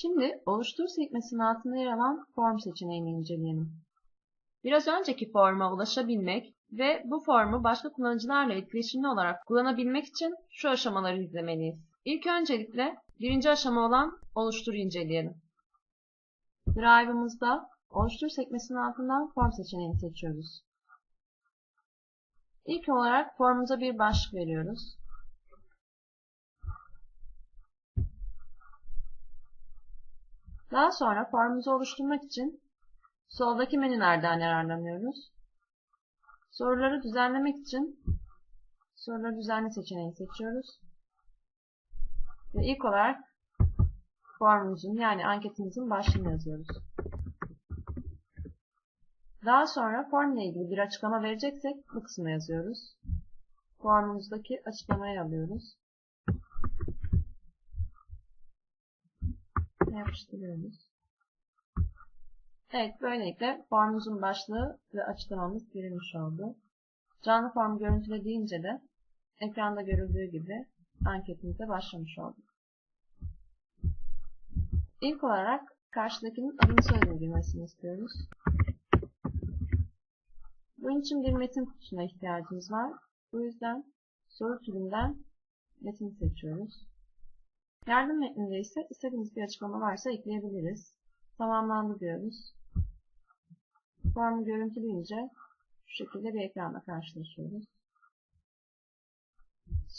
Şimdi oluştur sekmesinin altında yer alan form seçeneğini inceleyelim. Biraz önceki forma ulaşabilmek ve bu formu başka kullanıcılarla etkileşimli olarak kullanabilmek için şu aşamaları izlemeliyiz. İlk öncelikle birinci aşama olan oluştur inceleyelim. Drive'ımızda oluştur sekmesinin altından form seçeneğini seçiyoruz. İlk olarak formumuza bir başlık veriyoruz. Daha sonra formumuzu oluşturmak için soldaki menülerden yararlanıyoruz. Soruları düzenlemek için soruları düzenle seçeneğini seçiyoruz. Ve ilk olarak formumuzun yani anketimizin başlığını yazıyoruz. Daha sonra form ile ilgili bir açıklama vereceksek bu kısmı yazıyoruz. Formumuzdaki açıklamayı alıyoruz. Yapıştırıyoruz. Evet, böylelikle formumuzun başlığı ve açıklamamız girilmiş oldu. Canlı form görüntüle de ekranda görüldüğü gibi anketimize başlamış olduk. İlk olarak karşıdakinin adını soyadını istiyoruz. Bunun için bir metin kutusuna ihtiyacımız var. Bu yüzden soru türünden metin seçiyoruz. Yardım metninde ise istediğimiz bir açıklama varsa ekleyebiliriz. Tamamlandı diyoruz. Formu görüntüleyince şu şekilde bir ekranla karşılaşıyoruz.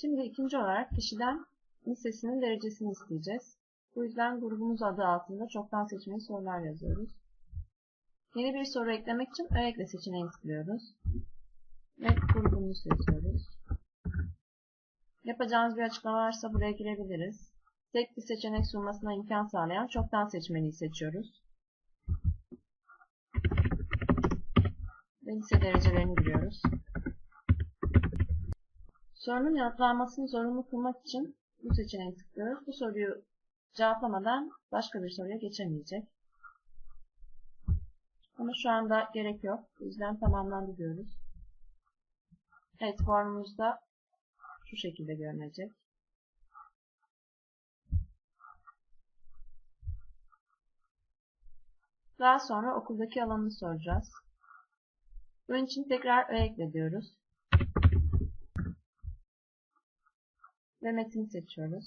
Şimdi ikinci olarak kişiden listesinin derecesini isteyeceğiz. Bu yüzden grubumuz adı altında çoktan seçmeli sorular yazıyoruz. Yeni bir soru eklemek için ekle seçeneğini tıklıyoruz. Ve grubumuzu seçiyoruz. Yapacağımız bir açıklama varsa buraya girebiliriz. Tek bir seçenek sunmasına imkan sağlayan çoktan seçmeliyi seçiyoruz. Ve lise derecelerini giriyoruz. Sorunun yanıtlanmasını zorunlu kılmak için bu seçeneği tıklıyoruz. Bu soruyu cevaplamadan başka bir soruya geçemeyecek. Ama şu anda gerek yok. O yüzden tamamlandı diyoruz. Evet formumuzda şu şekilde görünecek. Daha sonra okuldaki alanını soracağız. Bunun için tekrar ö ekle diyoruz. Ve metin seçiyoruz.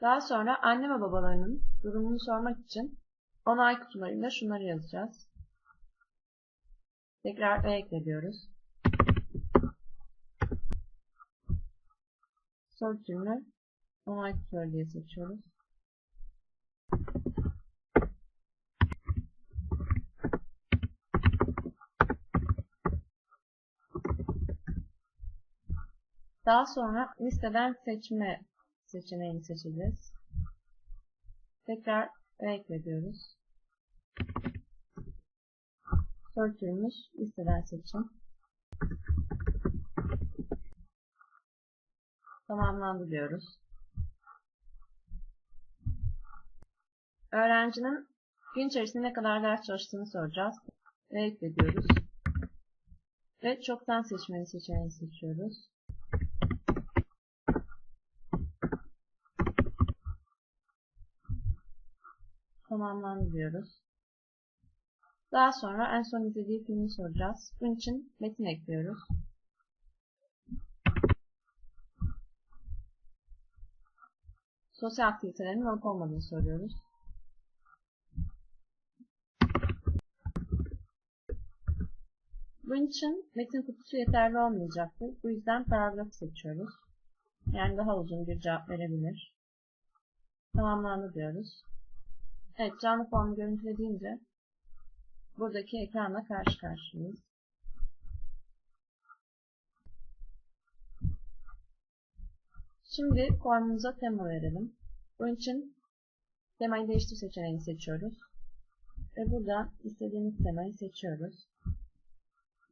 Daha sonra anne ve babalarının durumunu sormak için onay kutularında şunları yazacağız. Tekrar ö ekle diyoruz. Soru türünü onay kutuları diye seçiyoruz. Daha sonra listeden seçme seçeneğini seçeceğiz. Tekrar ekle diyoruz. Türümüz listeden seçim. Tamamlandı diyoruz. Öğrencinin gün içerisinde ne kadar ders çalıştığını soracağız. Ekle diyoruz. Ve çoktan seçmeli seçeneğini seçiyoruz. Tamamlandı diyoruz. Daha sonra en son izlediği filmi soracağız. Bunun için metin ekliyoruz. Sosyal aktivitelerin olup olmadığını soruyoruz. Bunun için metin kutusu yeterli olmayacaktır. Bu yüzden paragrafı seçiyoruz. Yani daha uzun bir cevap verebilir. Tamamlandı diyoruz. Evet canlı formu görüntülediğince buradaki ekranla karşı karşıyayız. Şimdi formumuza tema verelim. Bunun için temayı değiştir seçeneğini seçiyoruz. Ve buradan istediğimiz temayı seçiyoruz.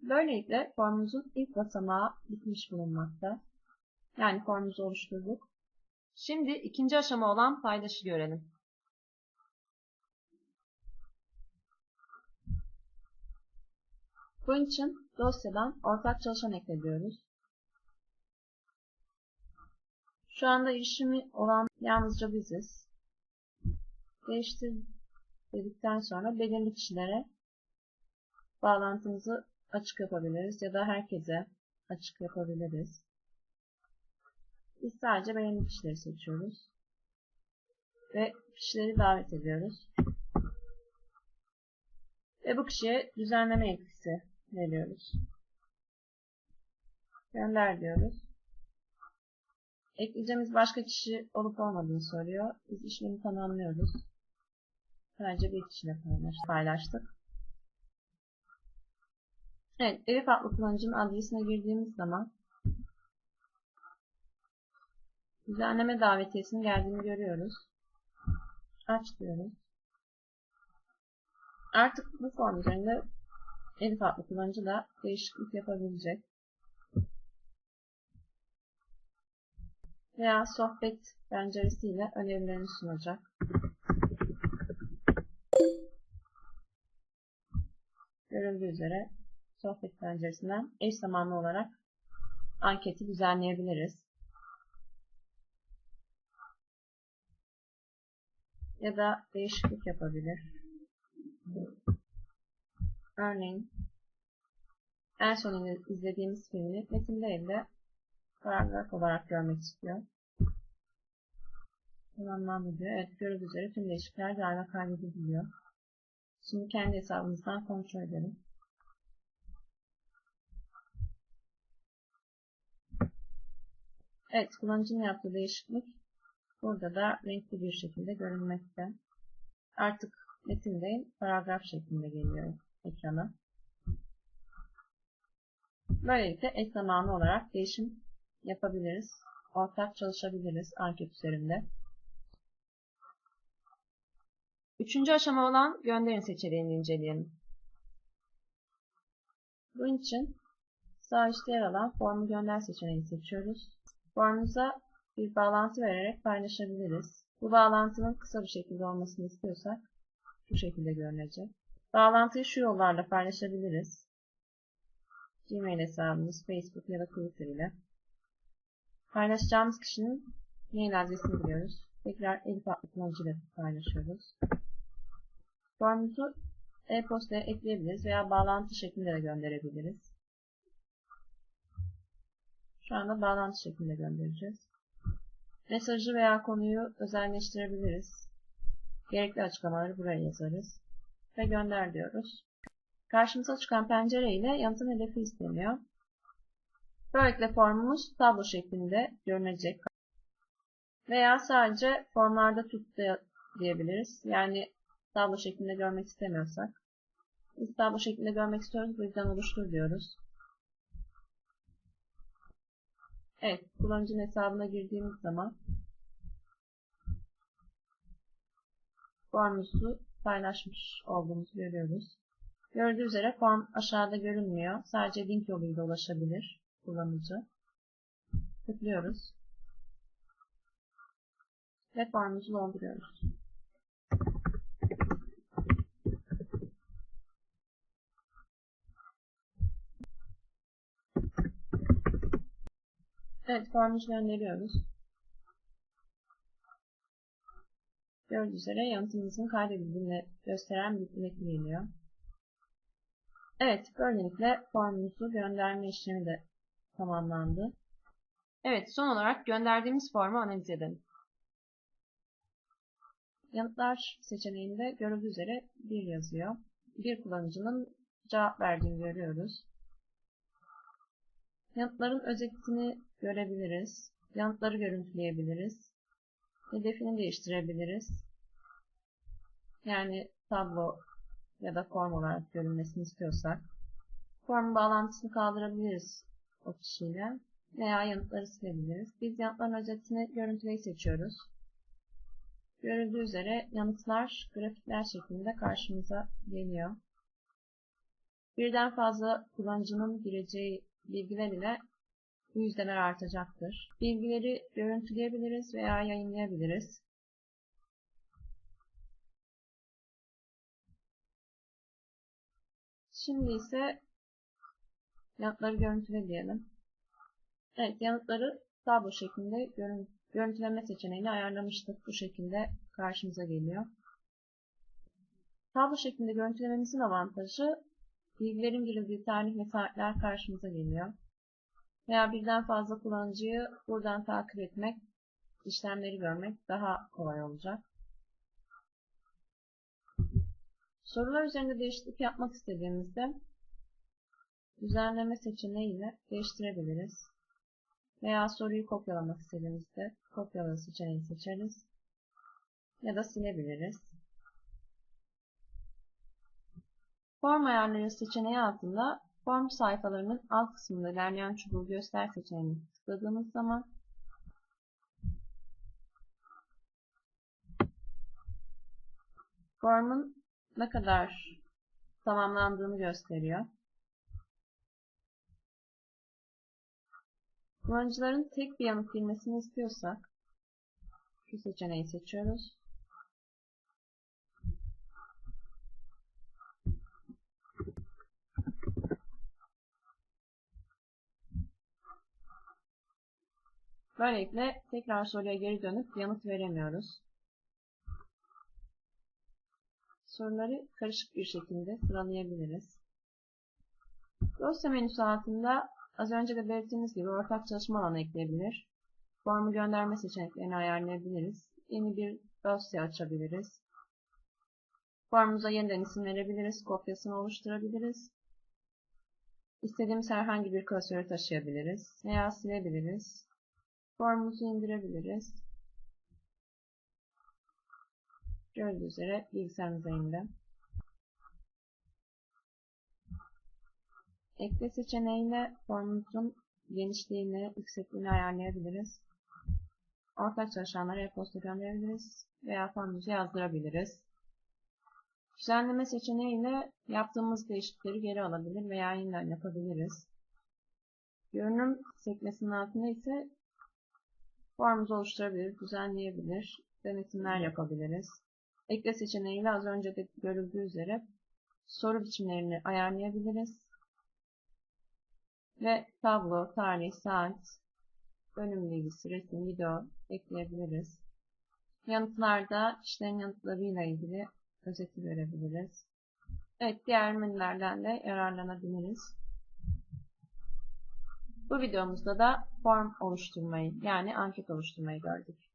Böylelikle formumuzun ilk basamağı bitmiş bulunmakta. Yani formumuzu oluşturduk. Şimdi ikinci aşama olan paydaşı görelim. Bunun için dosyadan ortak çalışan ekle diyoruz. Şu anda erişimi olan yalnızca biziz. Değiştir dedikten sonra belirli kişilere bağlantımızı açık yapabiliriz ya da herkese açık yapabiliriz. Biz sadece belirli kişileri seçiyoruz. Ve kişileri davet ediyoruz. Ve bu kişiye düzenleme yetkisi veriyoruz. Gönder diyoruz. Ekleyeceğimiz başka kişi olup olmadığını soruyor. Biz işlemi tamamlıyoruz. Sadece bir kişiyle paylaştık. Evet, Elif adlı kullanıcının adresine girdiğimiz zaman düzenleme davetiyesinin geldiğini görüyoruz. Aç diyoruz. Artık bu form üzerinde Elif adlı kullanıcı da değişiklik yapabilecek. Veya sohbet penceresiyle önerilerini sunacak. Görüldüğü üzere sohbet penceresinden eş zamanlı olarak anketi düzenleyebiliriz. Ya da değişiklik yapabilir. Örneğin en son izlediğimiz filmi metin değil de paragraf olarak görmek istiyor. Tamamlandı diyor. Evet gördüğünüz üzere tüm değişiklikler daima kaydediliyor. Şimdi kendi hesabımızdan kontrol edelim. Evet kullanıcının yaptığı değişiklik burada da renkli bir şekilde görünmekte. Artık metin değil paragraf şeklinde geliyor ekrana. Böylelikle eş zamanlı olarak değişim yapabiliriz. Ortak çalışabiliriz anket üzerinde. Üçüncü aşama olan gönderin seçeneğini inceleyelim. Bunun için sağ üstte yer alan formu gönder seçeneğini seçiyoruz. Formumuza bir bağlantı vererek paylaşabiliriz. Bu bağlantının kısa bir şekilde olmasını istiyorsak bu şekilde görünecek. Bağlantıyı şu yollarla paylaşabiliriz. Gmail hesabımız, Facebook ya da Twitter ile. Paylaşacağımız kişinin mail adresini biliyoruz. Tekrar Elif kullanıcı ile paylaşıyoruz. Formumuzu e-postaya ekleyebiliriz veya bağlantı şeklinde de gönderebiliriz. Şu anda bağlantı şeklinde göndereceğiz. Mesajı veya konuyu özelleştirebiliriz. Gerekli açıklamaları buraya yazarız. Ve gönder diyoruz. Karşımıza çıkan pencere ile yanıtın hedefi isteniyor. Böylelikle formumuz tablo şeklinde görünecek. Veya sadece formlarda tut diyebiliriz. Yani tablo şeklinde görmek istemiyorsak. Biz tablo şeklinde görmek istiyoruz. Bu yüzden oluştur diyoruz. Evet, kullanıcının hesabına girdiğimiz zaman formumuzu paylaşmış olduğumuzu görüyoruz. Gördüğü üzere form aşağıda görünmüyor. Sadece link yoluyla ulaşabilir kullanıcı. Tıklıyoruz. Ve formumuzu dolduruyoruz. Evet, formumuzu gönderiyoruz. Gördüğünüz üzere yanıtımızın kaydedildiğini gösteren bir bilek geliyor. Evet, böylelikle formumuzu gönderme işlemi de tamamlandı. Evet, son olarak gönderdiğimiz formu analiz edelim. Yanıtlar seçeneğinde görüldüğü üzere bir yazıyor. Bir kullanıcının cevap verdiğini görüyoruz. Yanıtların özetini görebiliriz. Yanıtları görüntüleyebiliriz. Hedefini değiştirebiliriz. Yani tablo ya da form olarak görünmesini istiyorsak. Form bağlantısını kaldırabiliriz o kişiyle veya yanıtları silebiliriz. Biz yanıtların özetini görüntüleyi seçiyoruz. Görüldüğü üzere yanıtlar grafikler şeklinde karşımıza geliyor. Birden fazla kullanıcının gireceği bilgiler ile bu yüzdeler artacaktır. Bilgileri görüntüleyebiliriz veya yayınlayabiliriz. Şimdi ise yanıtları görüntüle diyelim. Evet yanıtları tablo şeklinde görüntüleme seçeneğini ayarlamıştık. Bu şekilde karşımıza geliyor. Tablo şeklinde görüntülememizin avantajı bilgilerin girildiği tarih ve saatler karşımıza geliyor. Veya birden fazla kullanıcıyı buradan takip etmek, işlemleri görmek daha kolay olacak. Sorular üzerinde değişiklik yapmak istediğimizde düzenleme seçeneğiyle değiştirebiliriz. Veya soruyu kopyalamak istediğimizde kopyala seçeneği seçeriz. Ya da silebiliriz. Form ayarları seçeneği altında form sayfalarının alt kısmında ilerleyen çubuğu göster seçeneğini tıkladığımız zaman formun ne kadar tamamlandığını gösteriyor. Kullanıcıların tek bir yanıt girmesini istiyorsak şu seçeneği seçiyoruz. Böylelikle tekrar soruya geri dönüp yanıt veremiyoruz. Soruları karışık bir şekilde sıralayabiliriz. Dosya menüsü altında az önce de belirttiğimiz gibi ortak çalışma alanı ekleyebilir. Formu gönderme seçeneklerini ayarlayabiliriz. Yeni bir dosya açabiliriz. Formumuza yeniden isim verebiliriz. Kopyasını oluşturabiliriz. İstediğimiz herhangi bir klasörü taşıyabiliriz. Veya silebiliriz. Formumuzu indirebiliriz. Gördüğünüz üzere bilgisayarımıza indi. Ekle seçeneğiyle formumuzun genişliğini, yüksekliğini ayarlayabiliriz. Ortak çalışanlara e-posta gönderebiliriz veya formumuzu yazdırabiliriz. Düzenleme seçeneğiyle yaptığımız değişiklikleri geri alabilir veya yeniden yapabiliriz. Görünüm sekmesinin altında ise formumuzu oluşturabilir, düzenleyebilir, denetimler yapabiliriz. Ekle seçeneğiyle az önce de görüldüğü üzere soru biçimlerini ayarlayabiliriz. Ve tablo, tarih, saat, bölüm bilgisi, resim, video ekleyebiliriz. Yanıtlarda kişilerin yanıtlarıyla ilgili özeti görebiliriz. Evet, diğer menülerden de yararlanabiliriz. Bu videomuzda da form oluşturmayı yani anket oluşturmayı gördük.